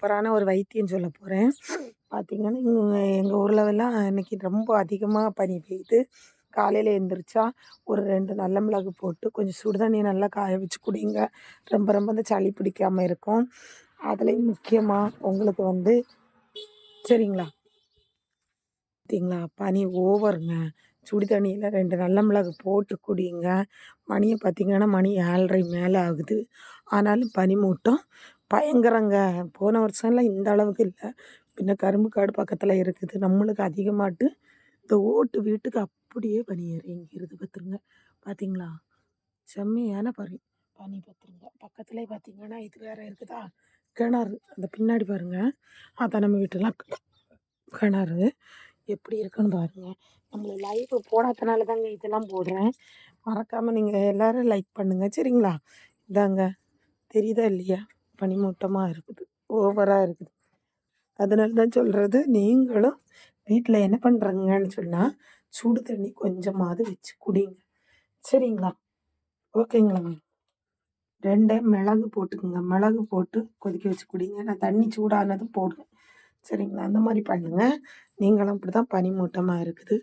சூப்பரான ஒரு வைத்தியம் சொல்ல போகிறேன் பார்த்தீங்கன்னா இங்கே எங்கள் ஊர்லலாம் இன்றைக்கி ரொம்ப அதிகமாக பனி பெய்யுது காலையில் எழுந்திரிச்சா ஒரு ரெண்டு நல்ல மிளகு போட்டு கொஞ்சம் சுடுதண்ணியை நல்லா காய வச்சு குடிங்க. ரொம்ப ரொம்ப இந்த சளி பிடிக்காமல் இருக்கும். அதுலேயும் முக்கியமாக உங்களுக்கு வந்து சரிங்களா? பார்த்தீங்களா பனி ஓவருங்க. சுடு தண்ணியில் ரெண்டு நல்ல மிளகு போட்டு குடிங்க. மணியை பார்த்தீங்கன்னா மணி ஏழரை மேலே ஆகுது. ஆனாலும் பனி மூட்டம் பயங்கரங்க. போன வருஷம்லாம் இந்த அளவுக்கு இல்லை. பின்ன கரும்பு காடு பக்கத்தில் இருக்குது. நம்மளுக்கு அதிகமாட்டு இந்த ஓட்டு வீட்டுக்கு அப்படியே பனி ஏறிங்கிறது பார்த்துருங்க பார்த்தீங்களா செம்மையான பனி. பனி பார்த்துருங்க பக்கத்துலேயே பார்த்தீங்கன்னா இது வேறு இருக்குதா? கிணறு. அந்த பின்னாடி பாருங்கள் அதான் நம்ம வீட்டெல்லாம் கிணறு. எப்படி இருக்குன்னு பாருங்கள் நம்மளை லைவ் போடாதனால தாங்க இதெல்லாம் போடுறேன். மறக்காமல் நீங்கள் எல்லோரும் லைக் பண்ணுங்கள் சரிங்களா? இதாங்க தெரியுதா இல்லையா? பனிமூட்டமாக இருக்குது. ஓவராக இருக்குது. அதனால தான் சொல்கிறது நீங்களும் வீட்டில் என்ன பண்ணுறங்கன்னு சொன்னால் சூடு தண்ணி கொஞ்சமாவது வச்சு குடிங்க. சரிங்களா? ஓகேங்களா ரெண்டே மிளகு போட்டுக்குங்க. மிளகு போட்டு கொதிக்க வச்சு குடிங்க. நான் தண்ணி சூடானதும் போடுவேன். சரிங்களா? அந்த மாதிரி பண்ணுங்கள் நீங்களும் அப்படி தான் பனிமூட்டமாக இருக்குது.